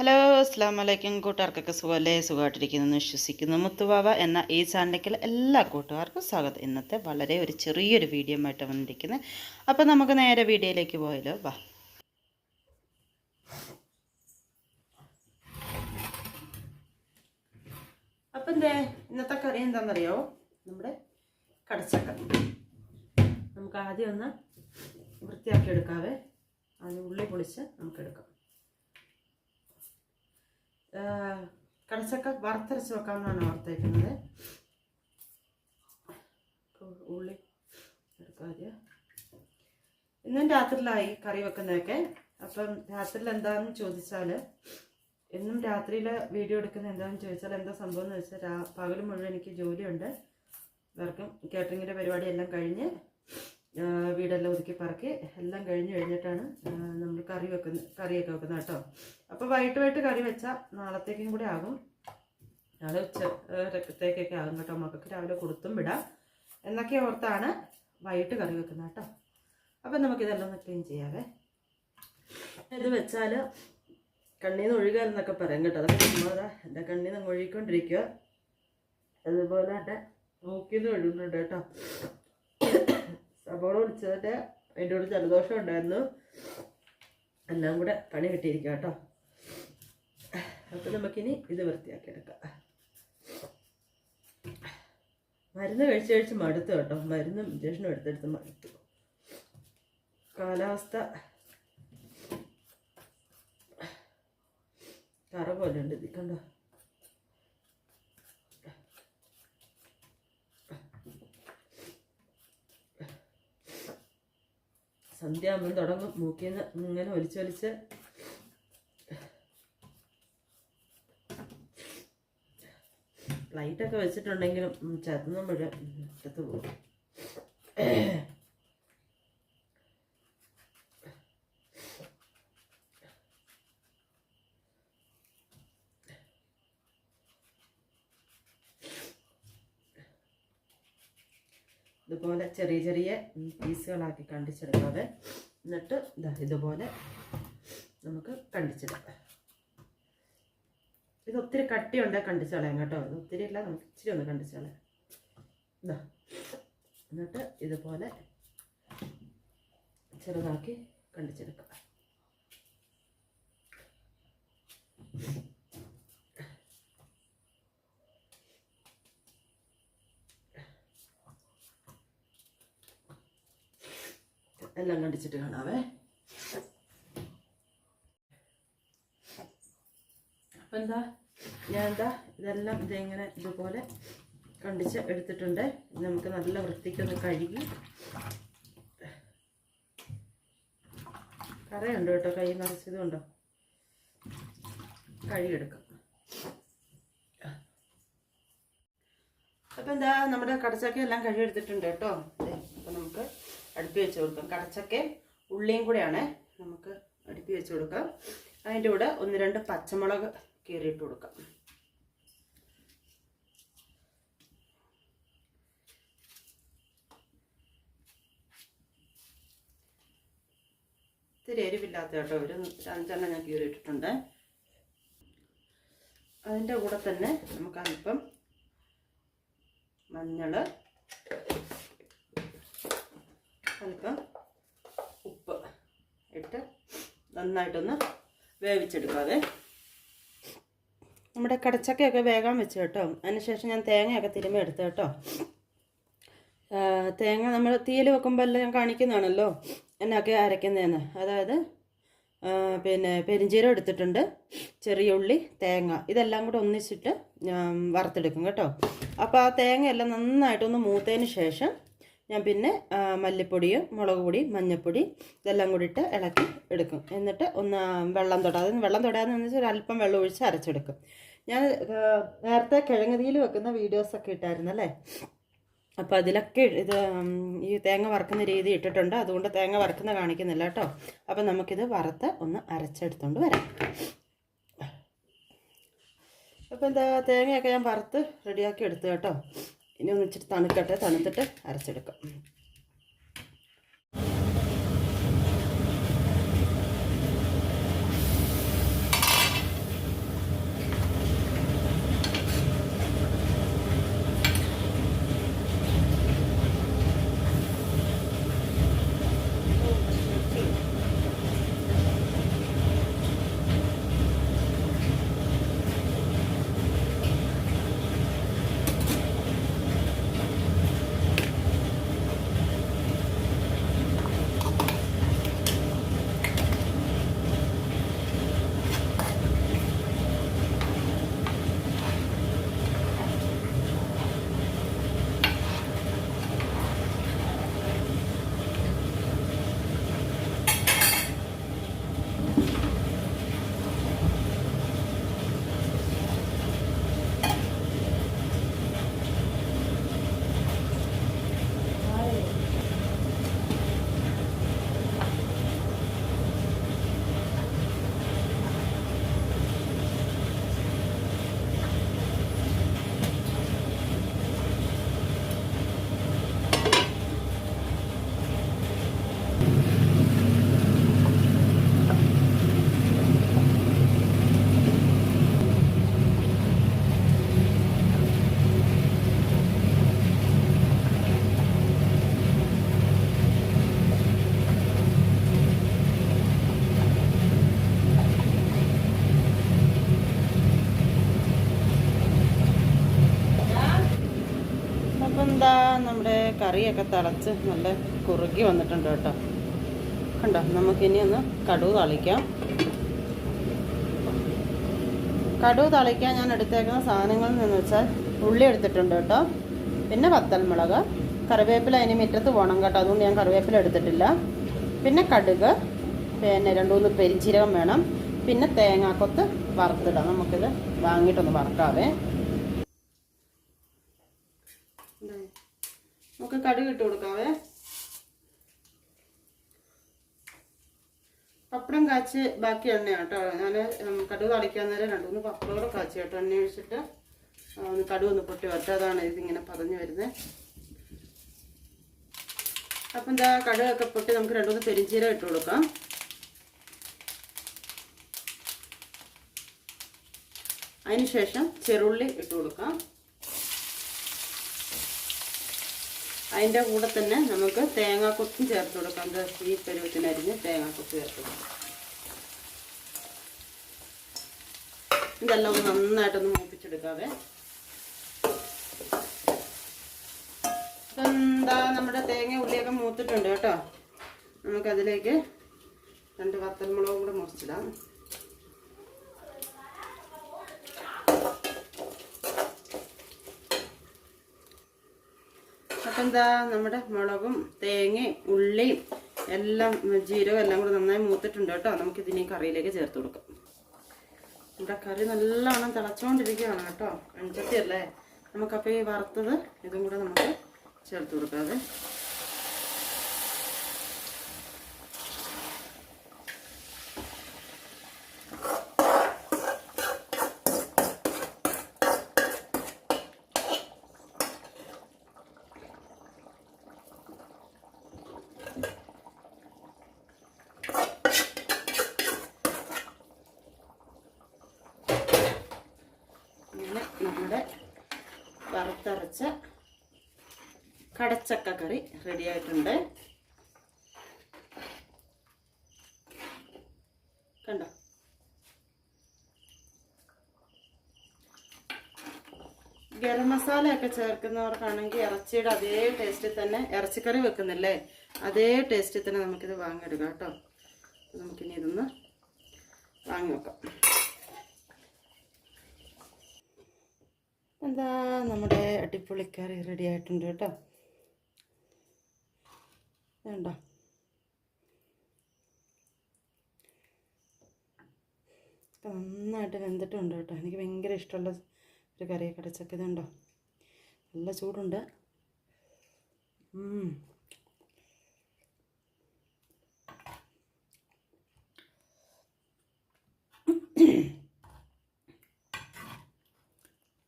Hello അസ്സാം വലൈക്കും കൂട്ടുകാർക്കൊക്കെ സുഖമല്ലേ? സുഖമായിട്ടിരിക്കുന്നു. വിശ്വസിക്കുന്നു. മുത്തുവാവ എന്ന ഈ ചാനലിലേക്കുള്ള എല്ലാ കൂട്ടുകാർക്കും സ്വാഗതം. ഇന്നത്തെ വളരെ ഒരു ചെറിയൊരു വീഡിയോ ആയിട്ട് വന്നിരിക്കുന്നത് അപ്പോൾ നമുക്ക് നേരെ വീഡിയോയിലേക്ക് പോയാലോ? വാ. അപ്പം എന്തേ? ഇന്നത്തെ കറി എന്താണെന്നറിയോ നമ്മുടെ കടച്ചക്ക നമുക്ക് ആദ്യം ഒന്ന് വൃത്തിയാക്കി എടുക്കാവേ. അതിന് ഉള്ളി പൊളിച്ച് നമുക്ക് എടുക്കാം. കടച്ചക്ക വറുത്തരച്ച് വെക്കാമെന്നാണ് ഓർത്തേക്കുന്നത്. ഉള്ളി എടുക്കാതെ ഇന്നും രാത്രിയിലായി കറി വെക്കുന്നതൊക്കെ. അപ്പം രാത്രിയിൽ എന്താണെന്ന് ചോദിച്ചാൽ എന്നും രാത്രിയിൽ വീഡിയോ എടുക്കുന്ന എന്താണെന്ന് ചോദിച്ചാൽ എന്താ സംഭവം എന്ന് വെച്ചാൽ പകൽ മുഴുവൻ എനിക്ക് ജോലിയുണ്ട്. എല്ലാവർക്കും കേറ്ററിങ്ങിന്റെ പരിപാടിയെല്ലാം കഴിഞ്ഞ് വീടെല്ലാം ഒതുക്കി പറക്കി എല്ലാം കഴിഞ്ഞ് കഴിഞ്ഞിട്ടാണ് നമ്മൾ കറി വെക്കുന്ന കറിയൊക്കെ വെക്കുന്നത് കേട്ടോ. അപ്പോൾ വൈകിട്ട് വൈകിട്ട് കറി വെച്ചാൽ നാളത്തേക്കും കൂടെ ആകും. നാളെ ഉച്ചത്തേക്കൊക്കെ ആകും കേട്ടോ. മക്കൾക്ക് രാവിലെ കൊടുത്തും വിടാം. എന്നൊക്കെ ഓർത്താണ് വൈകിട്ട് കറി വെക്കുന്നത് കേട്ടോ. അപ്പം നമുക്കിതെല്ലാം ഒന്ന് ക്ലീൻ ചെയ്യാവേ. ഇത് വെച്ചാൽ കണ്ണീന്ന് ഒഴുകുക എന്നൊക്കെ പറയാം കേട്ടോ. അതൊക്കെ ചുമ്മാതാ എന്റെ കണ്ണീന്ന് അങ്ങ് ഒഴുകിക്കൊണ്ടിരിക്കുക അതുപോലെ എന്റെ മൂക്കിന്ന് ഒഴുകുന്നുണ്ട് കേട്ടോ. സബോള വിളിച്ചതിന്റെ എന്റെ കൂടെ ജലദോഷം ഉണ്ടായിരുന്നു. എല്ലാം കൂടെ പണി കിട്ടിയിരിക്കുക കേട്ടോ. അപ്പം നമുക്കിനി ഇത് വൃത്തിയാക്കി എടുക്കാം. മരുന്ന് കഴിച്ച് കഴിച്ച് മടുത്തു കേട്ടോ. മരുന്നും ഇഞ്ചക്ഷനും എടുത്തെടുത്ത് മടുത്തു. കാലാവസ്ഥ കറ പോലെ ഉണ്ട്. ഇത് കണ്ടോ സന്ധ്യ ആകുമ്പോൾ തുടങ്ങും. മൂക്കിൽ നിന്ന് ഇങ്ങനെ ഒലിച്ചൊലിച്ച് ലൈറ്റൊക്കെ വെച്ചിട്ടുണ്ടെങ്കിലും ചതുന്നുമ്പോഴേ മുറ്റത്ത് പോകും ഇതുപോലെ ചെറിയ ചെറിയ പീസുകളാക്കി കണ്ടിച്ചെടുക്കാതെ എന്നിട്ട് ഇതാ ഇതുപോലെ നമുക്ക് കണ്ടിച്ചെടുക്കാം. ഇത് ഒത്തിരി കട്ടിയുണ്ട് കണ്ടിച്ച് കളയാം കേട്ടോ. ഇത് ഒത്തിരി ഇല്ല നമുക്ക് ഇച്ചിരി ഒന്ന് കണ്ടിച്ചോളാം ഇതാ എന്നിട്ട് ഇതുപോലെ ചെറുതാക്കി കണ്ടിച്ചെടുക്കാം. എല്ലാം കണ്ടിച്ചിട്ട് കാണാവേ. അപ്പം എന്താ? ഞാൻ എന്താ? ഇതെല്ലാം ഇതിങ്ങനെ ഇതുപോലെ കണ്ടിച്ച് എടുത്തിട്ടുണ്ട്. നമുക്ക് നല്ല വൃത്തിക്കൊന്ന് കഴുകി. കറയുണ്ട് കേട്ടോ? കൈ നിറച്ചതുകൊണ്ടോ കഴുകിയെടുക്കാം. അപ്പം എന്താ? നമ്മുടെ കടച്ചക്ക എല്ലാം കഴുകിയെടുത്തിട്ടുണ്ട് കേട്ടോ. അടുപ്പി വെച്ച് കൊടുക്കാം. കടച്ചക്ക ഉള്ളിയും കൂടെയാണ് നമുക്ക് അടുപ്പി വെച്ച് കൊടുക്കാം. അതിന്റെ കൂടെ ഒന്ന് രണ്ട് പച്ചമുളക് കീറിയിട്ട് കൊടുക്കാം. ഇത്തിരി എരിവില്ലാത്ത കേട്ടോ ഒരു അഞ്ചെണ്ണം ഞാൻ കീറിയിട്ടിട്ടുണ്ട്. അതിന്റെ കൂടെ തന്നെ നമുക്ക് അല്പം മഞ്ഞൾ അല്പം ഉപ്പ് ഇട്ട് നന്നായിട്ടൊന്ന് വേവിച്ചെടുക്കാതെ നമ്മുടെ കടച്ചക്കയൊക്കെ വേഗം വെച്ച് കേട്ടോ. അതിനുശേഷം ഞാൻ തേങ്ങയൊക്കെ തിരുമ്മി എടുത്ത് കേട്ടോ. തേങ്ങ നമ്മൾ തീയിൽ വെക്കുമ്പോൾ എല്ലാം ഞാൻ കാണിക്കുന്നതാണല്ലോ. എന്നൊക്കെ അരയ്ക്കുന്നതെന്ന്. അതായത് പിന്നെ പെരിഞ്ചീരം എടുത്തിട്ടുണ്ട്. ചെറിയ ഉള്ളി തേങ്ങ. ഇതെല്ലാം കൂടെ ഒന്നിച്ചിട്ട് വറുത്തെടുക്കും കേട്ടോ. അപ്പോൾ ആ തേങ്ങയെല്ലാം നന്നായിട്ടൊന്ന് മൂത്തതിന് ശേഷം ഞാൻ പിന്നെ മല്ലിപ്പൊടിയും മുളക് പൊടി മഞ്ഞൾപ്പൊടി ഇതെല്ലാം കൂടി ഇട്ട് ഇളക്കി എടുക്കും. എന്നിട്ട് ഒന്ന് വെള്ളം തൊടാതെ വെള്ളം തൊടാതെ വെച്ചാൽ അല്പം വെള്ളം ഒഴിച്ച് അരച്ചെടുക്കും. ഞാൻ നേരത്തെ കിഴങ്ങതിയിൽ വെക്കുന്ന വീഡിയോസൊക്കെ ഇട്ടായിരുന്നു അല്ലേ? അപ്പോൾ അതിലൊക്കെ ഇത് ഈ തേങ്ങ വറുക്കുന്ന രീതി ഇട്ടിട്ടുണ്ട്. അതുകൊണ്ട് തേങ്ങ വറുക്കുന്ന കാണിക്കുന്നില്ല കേട്ടോ. അപ്പോൾ നമുക്കിത് വറുത്ത് ഒന്ന് അരച്ചെടുത്തോണ്ട് വരാം. അപ്പോൾ എന്താ തേങ്ങയൊക്കെ ഞാൻ വറുത്ത് റെഡിയാക്കി എടുത്തു കേട്ടോ. ഇനി ഒന്നിച്ചിട്ട് തണുക്കട്ടെ തണുത്തിട്ട് അരച്ചെടുക്കാം എന്താ നമ്മുടെ കറിയൊക്കെ തിളച്ച് നല്ല കുറുകി വന്നിട്ടുണ്ട് കേട്ടോ. കണ്ടോ നമുക്കിനി ഒന്ന് കടുവ് തളിക്കാം. കടുവ് തളിക്കാൻ ഞാൻ എടുത്തേക്കുന്ന സാധനങ്ങളിൽ നിന്ന് വെച്ചാൽ ഉള്ളി എടുത്തിട്ടുണ്ട് കേട്ടോ. പിന്നെ വത്തൽമുളക് കറിവേപ്പില അതിന് മുറ്റത്ത് പോകണം കേട്ടോ. അതുകൊണ്ട് ഞാൻ കറിവേപ്പില എടുത്തിട്ടില്ല. പിന്നെ കടുക് പിന്നെ രണ്ട് മൂന്ന് പെരിഞ്ചീരകം വേണം. പിന്നെ തേങ്ങാക്കൊത്ത് വറുത്തിടാം. നമുക്കിത് വാങ്ങിയിട്ടൊന്ന് വറക്കാവേ. നമുക്ക് കടുക് ഇട്ട് കൊടുക്കാവേ. പപ്പടം കാച്ച് ബാക്കി എണ്ണയാണ് കേട്ടോ ഞാൻ കടുക് തളിക്കാൻ നേരം രണ്ട് മൂന്ന് പപ്പടം കൂടെ കാച്ച് കേട്ടോ. എണ്ണ ഒഴിച്ചിട്ട് ഒന്ന് കടുക് ഒന്ന് പൊട്ടി വരട്ടെ. അതാണ് ഇതിങ്ങനെ പറഞ്ഞു വരുന്നത് അപ്പം എന്താ കടുകൊക്കെ പൊട്ടി നമുക്ക് രണ്ട് മൂന്ന് പെരിഞ്ചീരം ഇട്ട് കൊടുക്കാം. അതിനുശേഷം ചെറുള്ളി ഇട്ട് കൊടുക്കാം. അതിന്റെ കൂടെ തന്നെ നമുക്ക് തേങ്ങാക്കൊത്തും ചേർത്ത് കൊടുക്കാം. ഈ പരുവത്തിനരിഞ്ഞ് തേങ്ങാക്കൊത്ത് ചേർത്ത് കൊടുക്കാം. ഇതെല്ലാം ഒന്ന് നന്നായിട്ടൊന്ന് മൂപ്പിച്ചെടുക്കാവേ. എന്താ നമ്മുടെ തേങ്ങ ഉള്ളിയൊക്കെ മൂത്തിട്ടുണ്ട് കേട്ടോ. നമുക്കതിലേക്ക് രണ്ട് വത്തൽമുളകും കൂടെ മുറിച്ചിടാം. എന്താ നമ്മുടെ മുളകും തേങ്ങയും ഉള്ളിയും എല്ലാം ജീരകം എല്ലാം കൂടെ നന്നായി മൂത്തിട്ടുണ്ട് കേട്ടോ. നമുക്ക് ഇതിനെ കറിയിലേക്ക് ചേർത്ത് കൊടുക്കാം. നമ്മുടെ കറി നല്ലവണ്ണം തിളച്ചുകൊണ്ടിരിക്കുകയാണ് കേട്ടോ. അഞ്ചത്തി അല്ലേ നമുക്കപ്പോൾ ഈ വറുത്തത് ഇതും കൂടെ നമുക്ക് ചേർത്ത് കൊടുക്കാം. അങ്ങനെ നമ്മുടെ വറുത്തരച്ച കടച്ചക്ക കറി റെഡി ആയിട്ടുണ്ട്. കണ്ടോ? ഗരം മസാലയൊക്കെ ചേർക്കുന്നവർക്കാണെങ്കിൽ ഇറച്ചിയുടെ അതേ ടേസ്റ്റിൽ തന്നെ ഇറച്ചിക്കറി വെക്കുന്നില്ലേ? അതേ ടേസ്റ്റിൽ തന്നെ നമുക്കിത് വാങ്ങിയെടുക്കാം കേട്ടോ. നമുക്കിനി ഇതൊന്ന് വാങ്ങി വെക്കാം. എന്താ നമ്മുടെ അടിപൊളിക്കറി റെഡി ആയിട്ടുണ്ട് കേട്ടോ. വേണ്ടോ നന്നായിട്ട് വെന്തിട്ടുണ്ട് കേട്ടോ. എനിക്ക് ഭയങ്കര ഇഷ്ടമുള്ള ഒരു കറി കടച്ചൊക്കെ ഇതുണ്ടോ? നല്ല ചൂടുണ്ട്.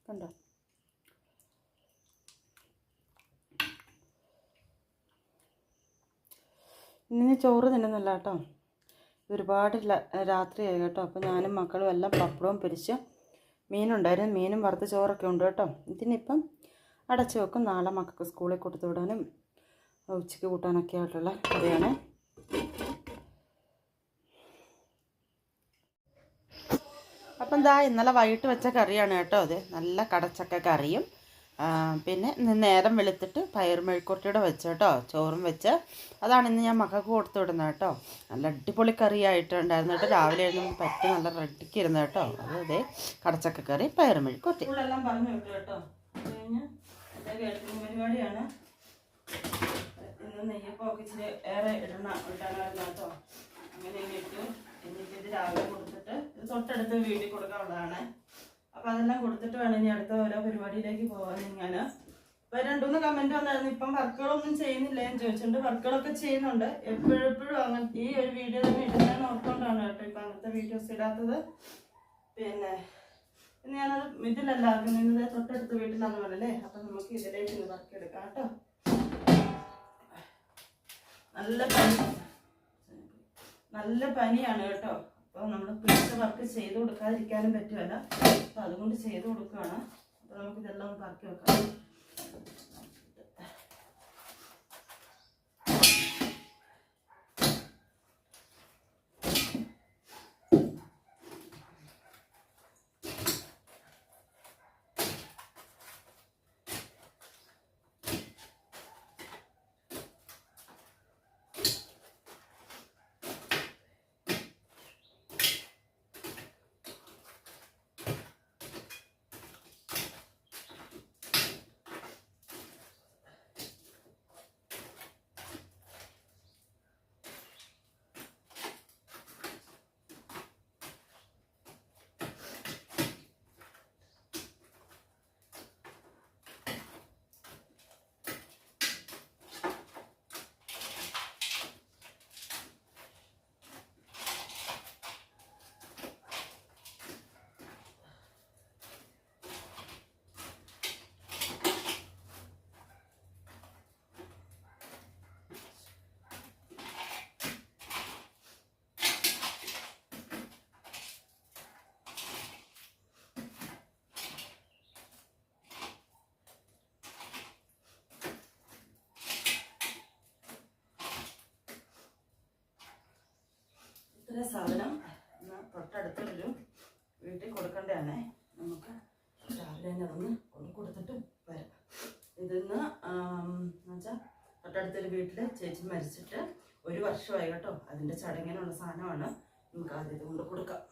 കണ്ടോ? ഇന്ന് ചോറ് തിന്നുന്നില്ല കേട്ടോ. ഒരുപാട് രാത്രിയായി കേട്ടോ. അപ്പോൾ ഞാനും മക്കളും എല്ലാം പപ്പടവും പൊരിച്ച് മീനുണ്ടായിരുന്നു. മീനും വറുത്ത ചോറൊക്കെ ഉണ്ട് കേട്ടോ. ഇതിനിപ്പം അടച്ചു വെക്കും. നാളെ മക്കൾക്ക് സ്കൂളിൽ കൊടുത്തു വിടാനും ഉച്ചയ്ക്ക് കൂട്ടാനൊക്കെ ആയിട്ടുള്ള കറിയാണ്. അപ്പം എന്താ ഇന്നലെ വൈകിട്ട് വെച്ച കറിയാണ് കേട്ടോ അത് നല്ല കടച്ചക്ക കറിയും. പിന്നെ ഇന്ന് നേരം വെളുത്തിട്ട് പയർ മെഴുക്കുരട്ടിയുടെ വെച്ച് കേട്ടോ ചോറും വെച്ച്. അതാണ് ഇന്ന് ഞാൻ മക്കൾക്ക് കൊടുത്തു വിടുന്നത് കേട്ടോ. നല്ല അടിപൊളി കറിയായിട്ടുണ്ടായിരുന്നു കേട്ടോ. രാവിലെ എഴുതുമ്പോൾ പറ്റി നല്ല റെഡിക്ക് ഇരുന്നു കേട്ടോ. അത് അതെ കടച്ചക്ക കറി പയർ മെഴുക്കുരട്ടി എല്ലാം പറഞ്ഞു കേട്ടോ. ഏറെ അങ്ങനെ രാവിലെ കൊടുത്തിട്ട് ഇത് തൊട്ടടുത്ത് വീട്ടിൽ കൊടുക്കാനുള്ളതാണ്. അപ്പൊ അതെല്ലാം കൊടുത്തിട്ട് വേണം ഇനി അടുത്ത ഓരോ പരിപാടിയിലേക്ക് പോകാൻ ഞാൻ ഇപ്പൊ രണ്ടുമൂന്ന് കമന്റ് വന്നായിരുന്നു. ഇപ്പം വർക്കുകളൊന്നും ചെയ്യുന്നില്ല. എന്ന് ചോദിച്ചിട്ടുണ്ട്. വർക്കുകളൊക്കെ ചെയ്യുന്നുണ്ട്. എപ്പോഴെപ്പോഴും എപ്പോഴും അങ്ങനെ ഈ ഒരു വീഡിയോ തന്നെ ഇടുന്നതെന്ന് ഓർത്തുകൊണ്ടാണ് കേട്ടോ ഇപ്പൊ അങ്ങനത്തെ വീഡിയോസ് ഇടാത്തത്. പിന്നെ ഇന്ന് ഞാനത് ഇതിലല്ല ആക്കുന്നത് തൊട്ടടുത്ത് വീട്ടിലാണ് പറഞ്ഞല്ലേ? അപ്പൊ നമുക്ക് ഇതിലേക്ക് ഇന്ന് വർക്ക് എടുക്കാം കേട്ടോ. നല്ല പനി. നല്ല പനിയാണ് കേട്ടോ. അപ്പോൾ നമ്മൾ പിടിച്ച വർക്ക് ചെയ്ത് കൊടുക്കാതിരിക്കാനും പറ്റുമല്ല അപ്പോൾ അതുകൊണ്ട് ചെയ്ത് കൊടുക്കുകയാണ് അപ്പോൾ നമുക്ക് ഇതെല്ലാം ഒന്ന് പറക്കി വെക്കാം. ഇന്ന സാധനം തൊട്ടടുത്ത് തൊട്ടടുത്തൊരു വീട്ടിൽ കൊടുക്കേണ്ടതാണേ. നമുക്ക് രാവിലെ തന്നെ അതൊന്ന് കൊണ്ട് കൊടുത്തിട്ട് വരാം. ഇതിന്ന് എന്നുവെച്ചാൽ തൊട്ടടുത്തൊരു വീട്ടിൽ ചേച്ചി മരിച്ചിട്ട് ഒരു വർഷമായി കേട്ടോ. അതിന്റെ ചടങ്ങിനുള്ള സാധനമാണ്. നമുക്ക് ആദ്യം കൊണ്ട് കൊടുക്കാം.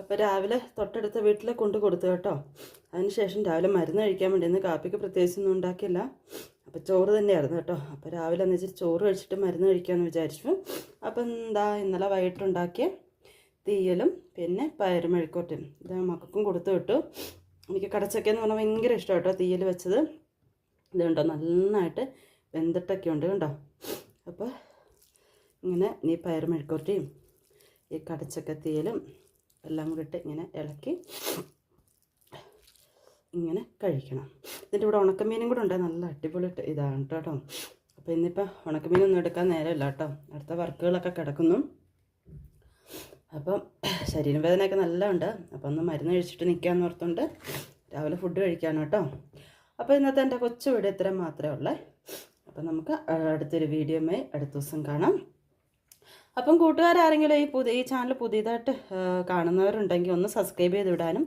അപ്പോൾ രാവിലെ തൊട്ടടുത്ത വീട്ടിലെ കൊണ്ട് കൊടുത്തു കേട്ടോ. അതിനുശേഷം രാവിലെ മരുന്ന് കഴിക്കാൻ വേണ്ടി ഇന്ന് കാപ്പിക്ക് പ്രത്യേകിച്ചൊന്നും ഉണ്ടാക്കിയില്ല. അപ്പോൾ ചോറ് തന്നെയായിരുന്നു കേട്ടോ. അപ്പോൾ രാവിലെ എന്ന് വെച്ചാൽ ചോറ് കഴിച്ചിട്ട് മരുന്ന് കഴിക്കാമെന്ന് വിചാരിച്ചു. അപ്പം എന്താ ഇന്നലെ വൈകിട്ടുണ്ടാക്കിയ തീയലും പിന്നെ പയറും മെഴുക്കോട്ടും ഇത് മക്കൾക്കും കൊടുത്തു വിട്ടു. എനിക്ക് കടച്ചക്ക എന്ന് പറഞ്ഞാൽ ഭയങ്കര ഇഷ്ടം കേട്ടോ തീയൽ വെച്ചത്. ഇതുണ്ടോ നന്നായിട്ട് വെന്തിട്ടൊക്കെ ഉണ്ട് കണ്ടോ. അപ്പോൾ ഇങ്ങനെ ഈ പയർ മെഴുക്കോട്ടിയും ഈ കടച്ചക്ക തീയലും എല്ലാം കൂടി ഇട്ട് ഇങ്ങനെ ഇളക്കി ഇങ്ങനെ കഴിക്കണം. എന്നിട്ട് ഇവിടെ ഉണക്കമീനും കൂടെ ഉണ്ട്. നല്ല അടിപൊളി ഇതാണ് കേട്ടോ. അപ്പോൾ ഇന്നിപ്പോൾ ഉണക്കമീനൊന്നും എടുക്കാൻ നേരമില്ല കേട്ടോ. അടുത്ത വർക്കുകളൊക്കെ കിടക്കുന്നു. അപ്പം ശരീരം വേദനയൊക്കെ നല്ല ഉണ്ട് അപ്പോൾ ഒന്ന് മരുന്ന് കഴിച്ചിട്ട് നിൽക്കാമെന്ന് ഓർത്തുകൊണ്ട് രാവിലെ ഫുഡ് കഴിക്കാണ് കേട്ടോ. അപ്പോൾ ഇന്നത്തെ എന്റെ കൊച്ചു വീട് ഇത്ര മാത്രമേ ഉള്ളേ. അപ്പം നമുക്ക് അടുത്തൊരു വീഡിയോമായി അടുത്ത ദിവസം കാണാം. അപ്പം കൂട്ടുകാരാരെങ്കിലും ഈ പുതിയ ഈ ചാനൽ പുതിയതായിട്ട് കാണുന്നവരുണ്ടെങ്കിൽ ഒന്ന് സബ്സ്ക്രൈബ് ചെയ്ത് വിടാനും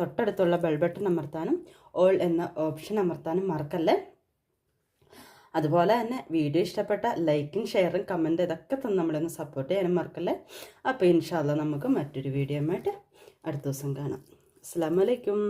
തൊട്ടടുത്തുള്ള ബെൽ ബട്ടൺ അമർത്താനും ഓൾ എന്ന ഓപ്ഷൻ അമർത്താനും മറക്കല്ലേ? അതുപോലെ തന്നെ വീഡിയോ ഇഷ്ടപ്പെട്ട ലൈക്കും ഷെയറും കമന്റ് ഇതൊക്കെ തന്നെ നമ്മളൊന്ന് സപ്പോർട്ട് ചെയ്യാനും മറക്കല്ലേ? അപ്പോൾ ഇൻഷാല്ല നമുക്ക് മറ്റൊരു വീഡിയോ ആയിട്ട് അടുത്ത ദിവസം കാണാം. അസ്സാം വലൈക്കും